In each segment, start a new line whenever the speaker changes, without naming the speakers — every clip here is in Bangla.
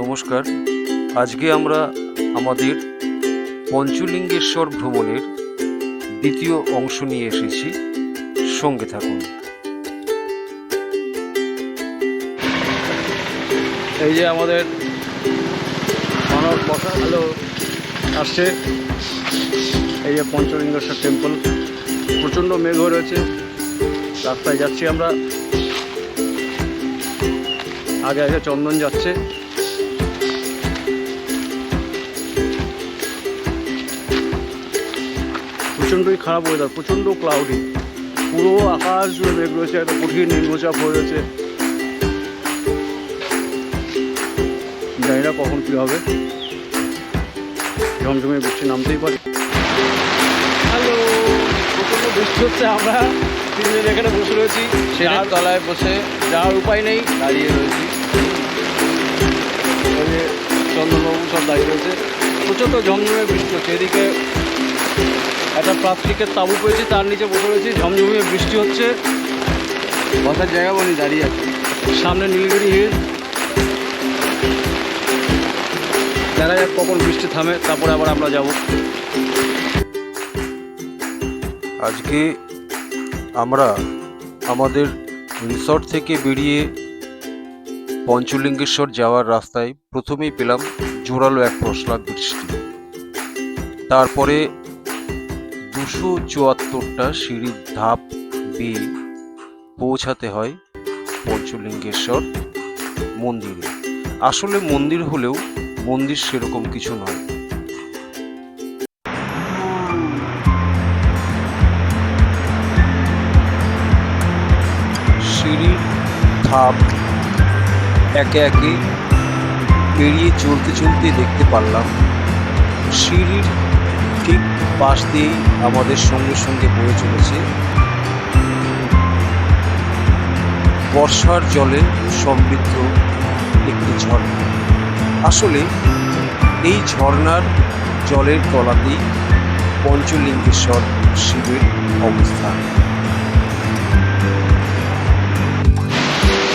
নমস্কার। আজকে আমরা আমাদের পঞ্চলিঙ্গেশ্বর ভ্রমণের দ্বিতীয় অংশ নিয়ে এসেছি। সঙ্গে থাকুন।
এই যে আমাদের মানব বসা হলো আসছে। এই যে পঞ্চলিঙ্গেশ্বর টেম্পল প্রচণ্ড মেঘ রয়েছে। রাস্তায় যাচ্ছি আমরা। আগে আগে চন্দন যাচ্ছে। প্রচণ্ডই খারাপ ওয়েদার প্রচণ্ড ক্লাউডি পুরো আকাশ জুড়ে মেঘ রয়েছে একটা কঠিন নিম্নচাপ হয়ে রয়েছে। জানি না কখন কী হবে। ঝমঝমে বৃষ্টি নামতেই পারে। হ্যালো প্রচণ্ড বৃষ্টি হচ্ছে আমরা তিনজন এখানে বসে রয়েছি।
সিঁড়ির তলায় বসে
যাওয়ার উপায় নেই
দাঁড়িয়ে রয়েছি।
চন্দনবাবু সব দাঁড়িয়ে রয়েছে। প্রচণ্ড ঝমঝমে বৃষ্টি হচ্ছে এদিকে একটা প্লাস্টিকের তাঁবু পেয়েছি তার নিচে বসে রয়েছি ঝমঝমিয়ে বৃষ্টি হচ্ছে।
বসার জায়গা বলি দাঁড়িয়ে আছে।
সামনে নীলগিরি হিল দেখা যাক কখন বৃষ্টি থামে তারপরে আবার আমরা যাব।
আজকে আমরা আমাদের রিসর্ট থেকে বেরিয়ে পঞ্চলিঙ্গেশ্বর যাওয়ার রাস্তায় প্রথমেই পেলাম জোরালো এক প্রশ্লাক বৃষ্টি। তারপরে দুশো চুয়াত্তরটা সিঁড়ির ধাপ বেয়ে পৌঁছাতে হয় পঞ্চলিঙ্গেশ্বর মন্দিরে। আসলে মন্দির হলেও মন্দির সেরকম কিছু নয়। সিঁড়ির ধাপ একে একে পেরিয়ে চলতে চলতে দেখতে পারলাম। সিঁড়ির ঠিক পাশ দিয়েই আমাদের সঙ্গে সঙ্গে বয়ে চলেছে। বর্ষার জলে সমৃদ্ধ একটি ঝর্ণা। আসলে এই ঝর্ণার জলের তলাতেই পঞ্চলিঙ্গেশ্বর শিবের অবস্থান।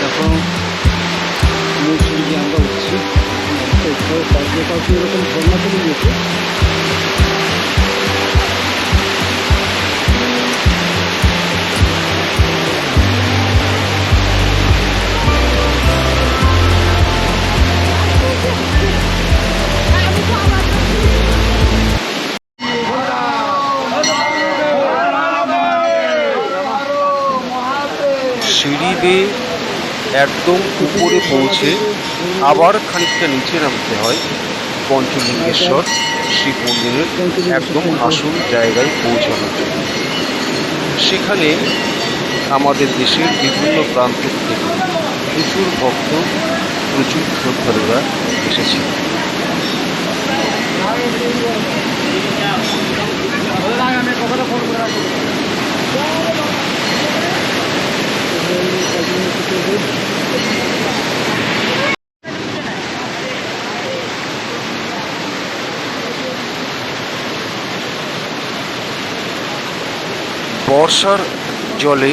এখন আমরা উঠছি এরকম ঝর্ণা চলে গিয়েছে
বেয়ে একদম উপরে পৌঁছে আবার খানিকটা নিচে নামতে হয় পঞ্চলিঙ্গেশ্বর শিব মন্দিরের একদম আসল জায়গায় পৌঁছানোর জন্য। সেখানে আমাদের দেশের বিভিন্ন প্রান্ত থেকে প্রচুর ভক্ত, প্রচুর শ্রদ্ধালুরা এসেছে। বর্ষার জলে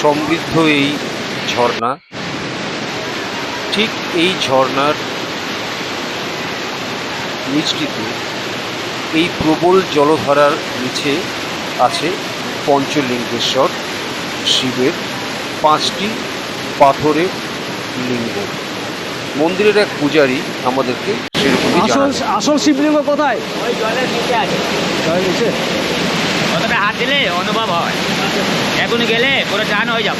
সমৃদ্ধ এই ঝর্ণা। ঠিক এই ঝর্ণার নিচটিতে এই প্রবল জলধারার নিচে আছে পঞ্চলিঙ্গেশ্বর, শিবের পাঁচটি পাথরের লিঙ্গ। মন্দিরের এক পূজারী আমাদেরকে সেরকমই
আসল আসল শিবলিঙ্গ কোথায়?
ওই জলের নিচে আছে।
নিচে?
হাত দিলে অনুভব হয়। এখন গেলে পুরো টান হয়ে যাব।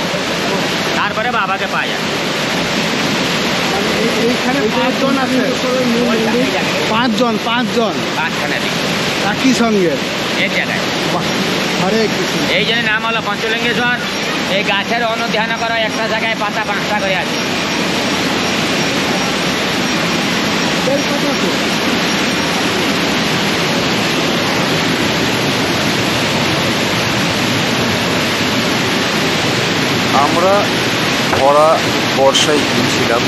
তারপরে বাবাকে পাওয়া যায়
এইখানে পাঁচজন আছে? পাঁচজন পাঁচজন?
পাঁচখানে
একই সঙ্গে?
এক জায়গায়।
হরে কৃষ্ণ।
এই জন্য নাম হলো পঞ্চলিঙ্গেশ্বর। এই গাছের অনুধ্যান করা, একটা জায়গায় পাতা পাঁচটা করে আছে।
আমরা ভরা বর্ষায় গিয়েছিলাম,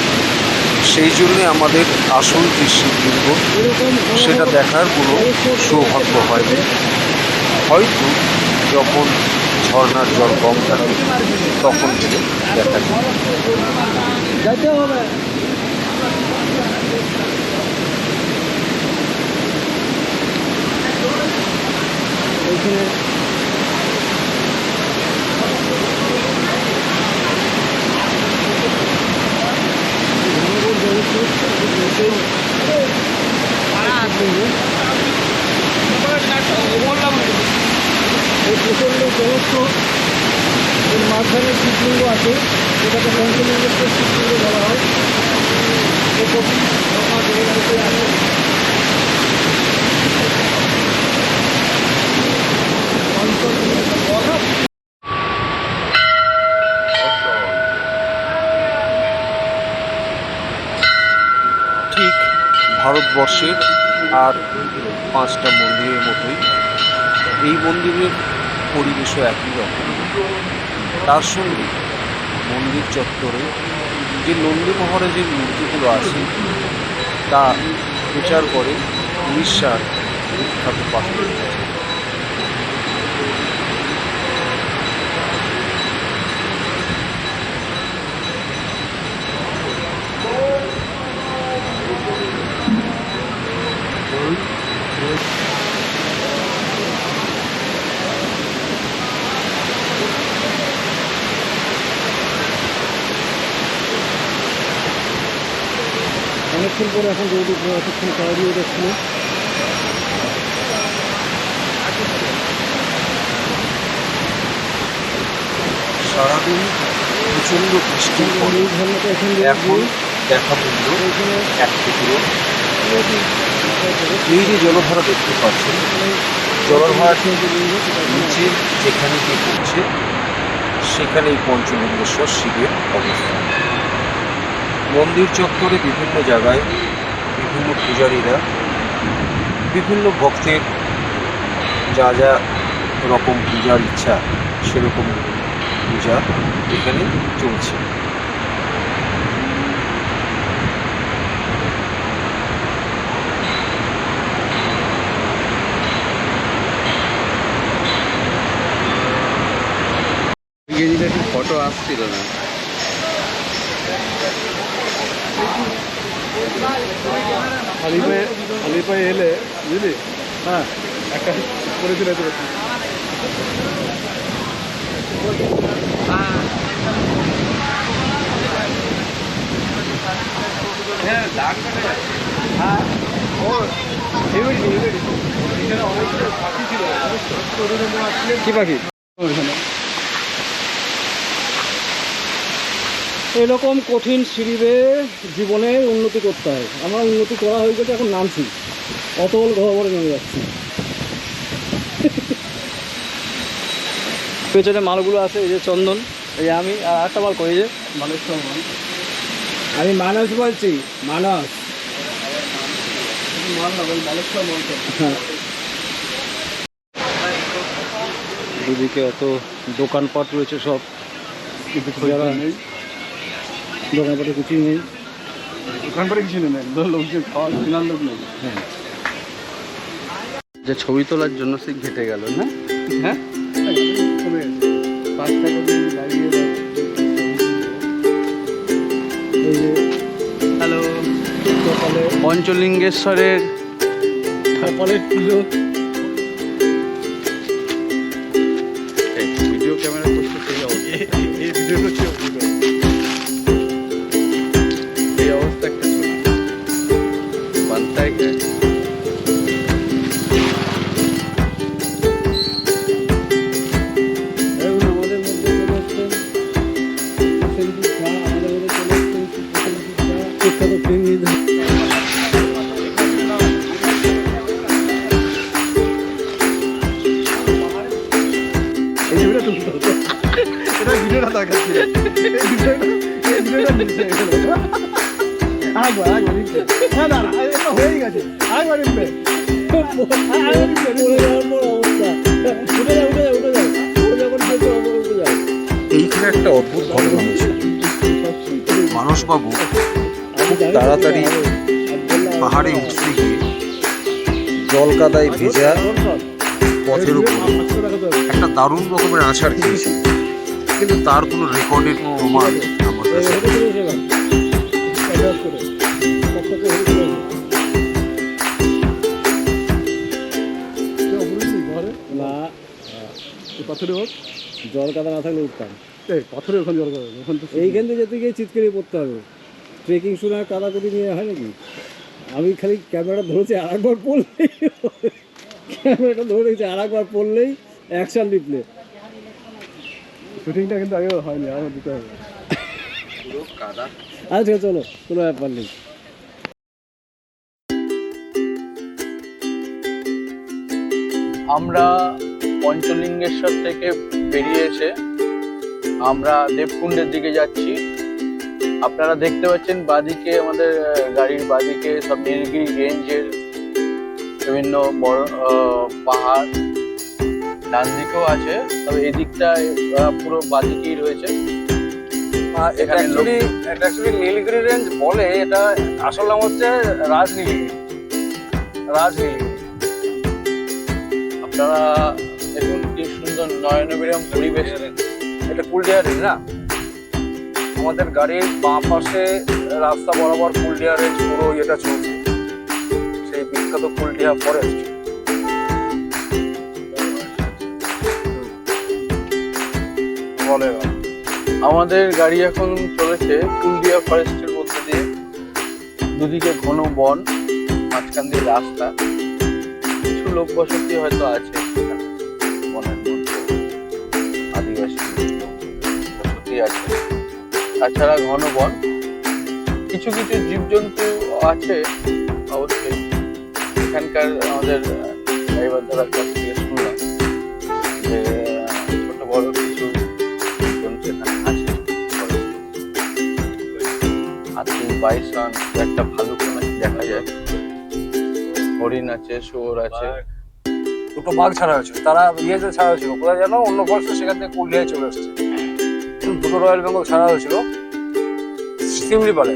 সেই জন্যে আমাদের আসল যে শিবলিঙ্গ সেটা দেখার কোনো সৌভাগ্য হয়নি। হয়তো যখন ঝর্ণার জল কম থাকে তখন থেকে দেখা যায়
যাইতে হবে শিবলিঙ্গ বলা হয় এরকম নৌকা জগন্নাথে আছে
ঠিক ভারতবর্ষের আর পাঁচটা মন্দিরের মতোই। এই মন্দিরের পরিবেশও একই রকম। তার সঙ্গে মন্দির চত্বরে যে নন্দী যে মূর্তিগুলো আছে, তা প্রচার করে উড়িষ্যার বিখ্যাত পাথরের
অনেকক্ষণ পরে এখন যেহেতু এতক্ষণ কাউরিও দেখছিল
সারাদিন প্রচণ্ড বৃষ্টির পরে
এখান
দেখা মিলল এক টুকরো। এই যে জলধারা দেখতে পাচ্ছেন জলধারা নিচে যেখানে গিয়ে পড়ছে সেখানে এই পঞ্চলিঙ্গেশ্বর শিবের অবস্থান। মন্দির চত্বরে বিভিন্ন জায়গায় বিভিন্ন পূজারীরা বিভিন্ন ভক্তের যা যা রকম পূজার ইচ্ছা সেরকম পূজা এখানে চলছে।
ফটো আসছিল না
খালি পায়ে খালি পায়ে এলে বুঝলি? হ্যাঁ একটা করে দিলে তো কি পাখি? এরকম কঠিন সিঁড়ি বেয়ে জীবনে উন্নতি করতে হয়। আমার উন্নতি করা হয়ে গেছে এখন নামছি। অতল ঘরে নেমে যাচ্ছি। পেছনে মালগুলো আছে এই যে চন্দন এই যে আমি আর একটা মাল কই যে? মানুষ আমি মানস বলছি মানস। হ্যাঁ। দুদিকে এত দোকানপাট রয়েছে সব। কিন্তু যারা দোকানপাটে কিছুই নেই।
দোকানপাটে কিছু নেই লোকজন খাওয়া কেনার লোক নেই।
যে ছবি তোলার জন্য সে ঘেটে গেল না? হ্যাঁ?
পাঁচ টাকা লাগিয়ে
হ্যালো পঞ্চলিঙ্গেশ্বরের
সকালের পুজো।
ভিডিওটা তুলতে হতো এটা ভিডিওটা এই এই আগো আগো না না এটা হয়ে গেছে আগো
উঠে যাও
এইখানে একটা অদ্ভুত ঘটনা হয়েছে। মানসবাবু
খুব
তাড়াতাড়ি পাহাড়ে উঠতে গিয়ে জল কাদায় ভেজা পথের উপর। একটা দারুণ রকমের আছাড় খেয়েছে। কিন্তু তার কোনো রেকর্ডেড প্রমাণ আমার কাছে
পাথরে হোক
জল কাদা না থাকলে উঠতাম
পাথরে ওখানে জল করে ওখান তো
এইখান থেকে যেতে গিয়ে চিৎকারি পড়তে হবে। ট্রেকিং আর কাদা করি নিয়ে হয় নাকি? আমি খালি ক্যামেরা ধরেছি আর একবার পড়লেই ক্যামেরাটা ধরেছি আর একবার পড়লেই অ্যাকশন
শুটিংটা কিন্তু আগে হয়নি দিতে হবে। আচ্ছা চলো, কোনো ব্যাপার নেই।
আমরা পঞ্চলিঙ্গেশ্বর থেকে বেরিয়ে এসে আমরা দেবকুণ্ডের দিকে যাচ্ছি। আপনারা দেখতে পাচ্ছেন বাদিকে আমাদের গাড়ির বাদিকে সব নীলগিরি রেঞ্জের বিভিন্ন বড় পাহাড় ডান দিকেও আছে তবে এদিকটায় পুরো বাদিকেই রয়েছে।
এটা
এখানে
এটা নীলগিরি রেঞ্জ বলে এটা আসল নাম হচ্ছে রাজনীলগিরি রাজনীলগিরি
আপনারা দেখুন কি সুন্দর নয়নবিরাম পরিবেশ।
এটা কুলডিয়া রেঞ্জ না? আমাদের গাড়ির বাঁ পাশে রাস্তা বরাবর কুলডিয়া রেঞ্জ পুরো ইয়েটা চলছে। বিখ্যাত কুলডিয়া ফরেস্ট।
আমাদের গাড়ি এখন চলেছে কুলডিয়া ফরেস্টের মধ্যে দিয়ে। দুদিকে ঘন বন, মাঝখান দিয়ে রাস্তা। কিছু লোক বসতি হয়তো আছে আদিবাসী আছে। তাছাড়া ঘন বন। কিছু কিছু জীবজন্তু আছে, অবশ্যই। এখানকার আমাদের ড্রাইভার দাদার কাছ থেকে শুনলাম যে, ছোট বড় কিছু জন্তু এখানে আছে হাতি বাইসন একটা ভালুক দেখা যায়। হরিণ আছে, শুয়োর আছে।
দুটো বাঘ ছাড়া হয়েছিল। তারা ইয়েতে ছাড়া হয়েছিল। কোথায় যেন অন্য ফরেস্টে সেখান থেকে কুলডিয়ায় চলে এসছে। দুটো রয়্যাল বেঙ্গল ছাড়া হয়েছিল। সিমলিপালে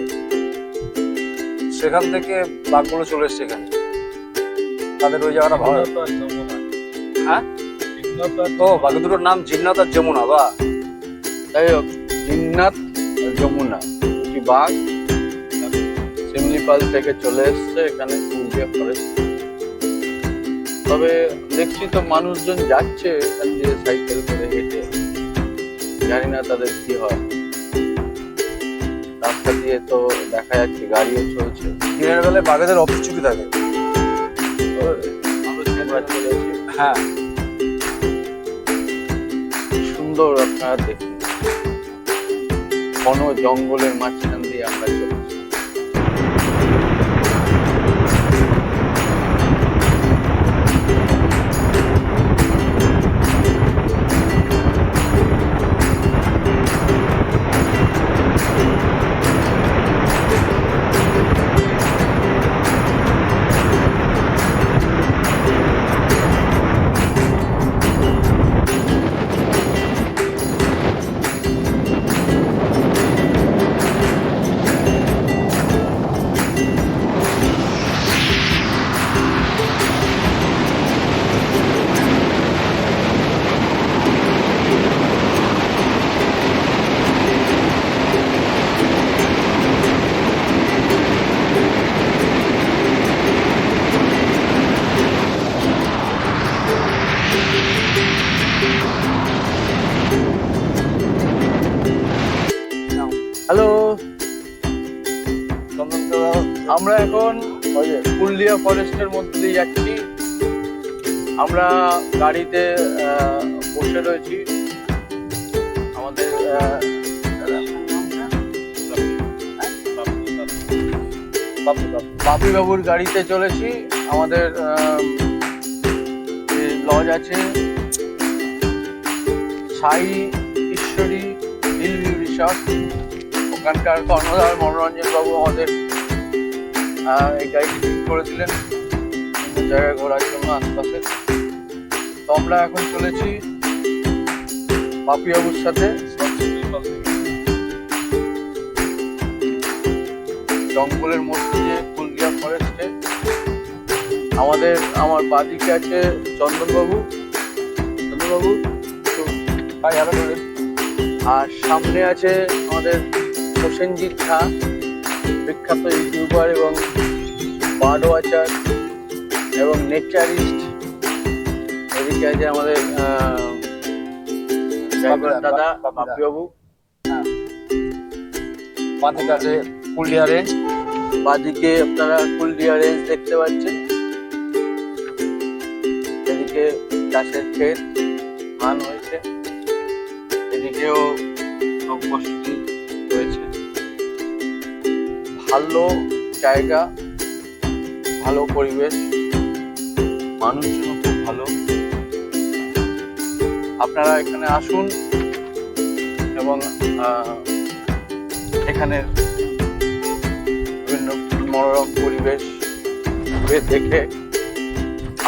সেখান থেকে বাঘগুলো চলে এসছে এখানে। তাদের ওই জায়গাটা ভালো। হ্যাঁ? ও বাঘ দুটোর নাম জিন্নাত আর যমুনা বা।
যাই হোক জিন্নাত আর যমুনা দুটি বাঘ। সিমলিপাল থেকে চলে এসছে এখানে কুলডিয়া ফরেস্ট তবে দেখছি তো মানুষজন যাচ্ছে এখান দিয়ে সাইকেল করে হেঁটে। জানি না তাদের কি হয়। রাস্তা দিয়ে তো দেখা যাচ্ছে গাড়িও চলছে।
দিনের বেলায় বাঘেদের ছুটি থাকে। হ্যাঁ।
সুন্দর আপনারা দেখুন। ঘন জঙ্গলের মাঝখান দিয়ে আমরা চলেছি। যে ফরেস্টের মধ্যে যাচ্ছি আমরা গাড়িতে বসে রয়েছি। আমাদের বাপি বাবুর গাড়িতে চলেছি। আমাদের লজ আছে, সাই ঈশ্বরী হিল ভিউ ওখানকার কর্ণধার মনোরঞ্জন বাবু আমাদের এই গাড়িটি ঠিক করে দিলেন জায়গায় ঘোরার জন্য আশপাশে। তো আমরা এখন চলেছি বাপি বাবুর সাথে জঙ্গলের মধ্যে দিয়ে কুলডিয়া ফরেস্টে আমাদের, আমার বাদিকে আছে চন্দনবাবু। চন্দনবাবু আর সামনে আছে আমাদের প্রসেনজিৎ ঝা। বিখ্যাত ইউটিউবার এবং বার্ড ওয়াচার এবং নেচারিস্ট। এদিকে আছে আমাদের দাদা
বাপি- বাপি
বাপিবাবু
বাঁ আছে কুলডিয়া রেঞ্জ
বাদিকে আপনারা কুলডিয়া রেঞ্জ দেখতে পাচ্ছেন। এদিকে চাষের ক্ষেত ধান হয়েছে। এদিকেও সব ভালো জায়গা, ভালো পরিবেশ, মানুষজন খুব ভালো। আপনারা এখানে আসুন এবং এখানের বিভিন্ন মনোরম পরিবেশ ঘুরে দেখে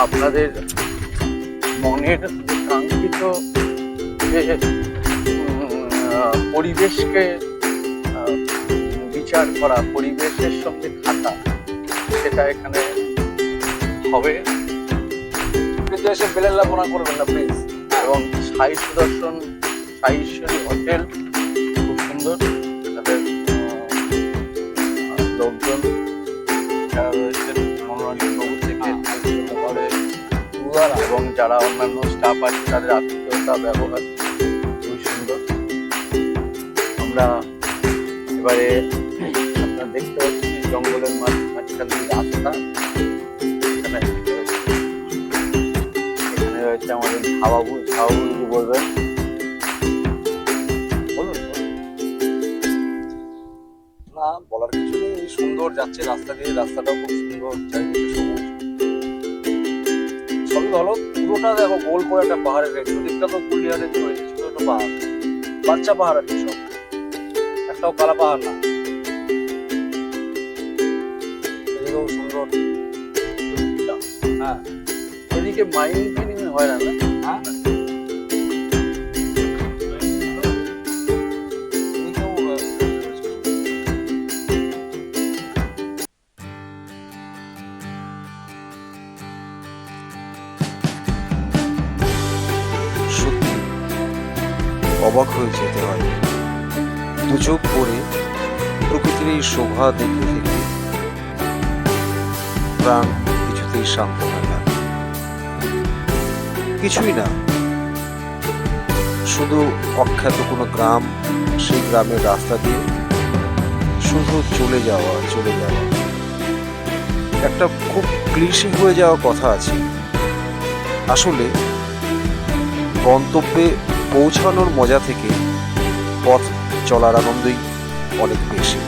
আপনাদের মনের কাঙ্ক্ষিত যে পরিবেশকে বিচার করা পরিবেশের সঙ্গে থাকা, সেটা এখানে হবে।
কিন্তু এসে বেলের লাপনা করবেন না প্লিজ
এবং সাই সুদর্শন সাই ঈশ্বরী হোটেল, খুব সুন্দর। তাদের লোকজন এবং যারা অন্যান্য স্টাফ আছে, তাদের আতিথেয়তা ব্যবহার খুবই সুন্দর। আমরা এবারে জঙ্গলের মাঝ মাঝখান দিয়ে রাস্তা এখানে এখানে রয়েছে আমাদের ধাবাবু কি বলবেন বলুন।
না, বলার কিছু নেই। সুন্দর যাচ্ছে রাস্তা দিয়ে। রাস্তাটাও খুব সুন্দর, চারিদিকে সবুজ। সবই ভালো। পুরোটা দেখো, গোল করে একটা পাহাড়ের রেখ ওদিকটা তো ছোট ছোট পাহাড়। বাচ্চা পাহাড় আর কি সব। একটাও কালা পাহাড় না। হ্যাঁ।
মাইনিং ফাইনিং হয় না
হ্যাঁ? অবাক হয়ে যেতে হয়। দুচোখ পরে প্রকৃতির এই শোভা দেখতে দেখতে প্রাণ কিছুতেই শান্ত হয় কিছুই না। শুধু অখ্যাত কোনো গ্রাম, সেই গ্রামের রাস্তা দিয়ে শুধু চলে যাওয়া চলে যাওয়া। একটা খুব ক্লিশে হয়ে যাওয়া কথা আছে। আসলে গন্তব্যে পৌঁছানোর মজা থেকে পথ চলার আনন্দই অনেক বেশি।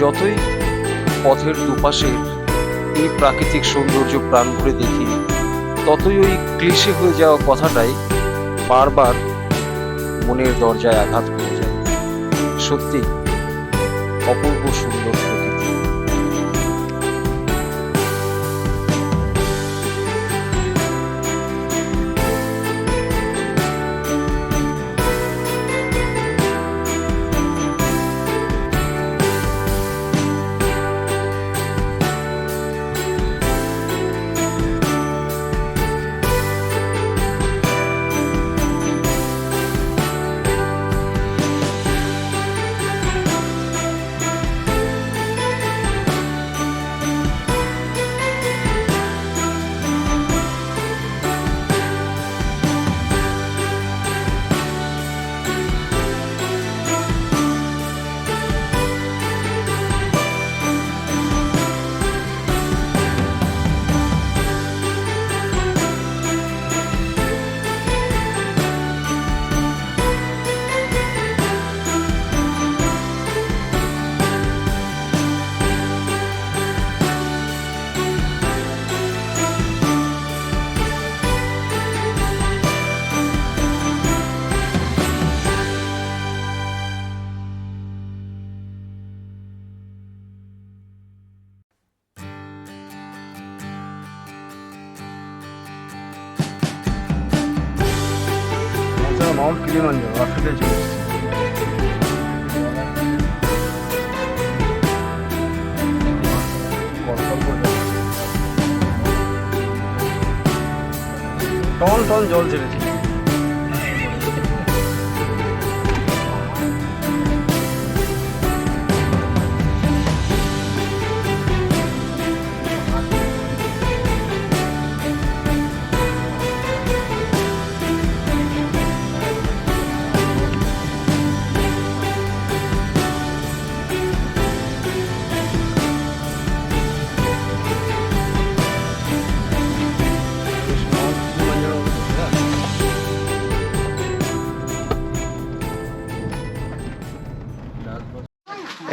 যতই পথের দুপাশে এই প্রাকৃতিক সৌন্দর্য প্রাণ করে দেখি, ততই ওই ক্লিশে হয়ে যাওয়া কথাটাই বারবার মনের দরজায় আঘাত করে যায়। সত্যি অপূর্ব সুন্দর।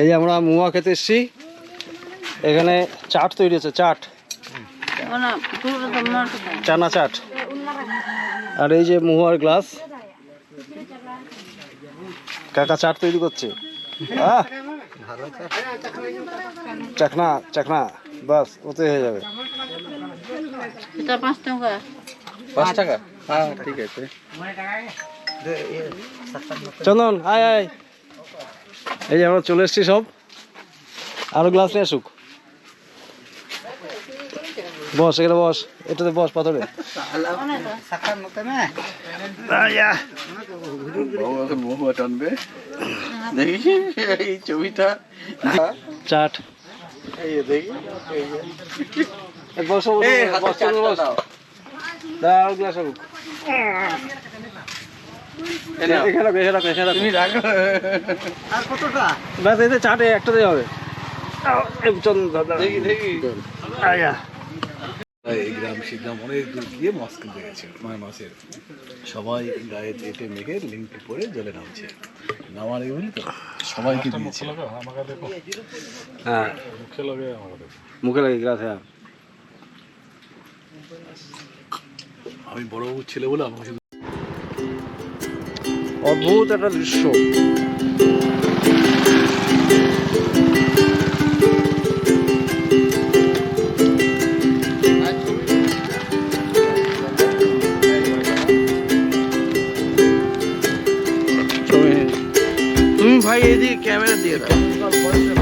এই আমরা মুয়া খেতে এসেছি। এখানে চাট তৈরি হচ্ছে চাট। চানা চাট। আর এই যে মুয়ার গ্লাস। কাকা চাট তৈরি করছে! চাকনা চাকনা বাস ওতে হয়ে যাবে।
পাঁচ টাকা।
পাঁচ টাকা? হ্যাঁ ঠিক আছে।
চন্দন আয় আয়। এই যে আমরা চলে এসেছি সব। আরও গ্লাস নিয়ে আসুক। বস এখানে বস। এটাতে বস পাথরে। চাট। বসো বসো, গ্লাস আসুক চাটে একটাতে হবে। এই
গ্রাম অনেক দূর গিয়ে মাছ কিনতে গেছে মাসের। সবাই গায়ে তেটে মেঘে লিঙ্কটি পরে জলে নামছে। নামার বুঝলি তো সবাইকে দিয়েছে।
হ্যাঁ। মুখে লাগে গ্লাস হ্যাঁ।
আমি বড় ছেলে বলে আমাকে
অদ্ভুত একটা দৃশ্য।
ভাই এদিকে ক্যামেরা দিয়ে দাও।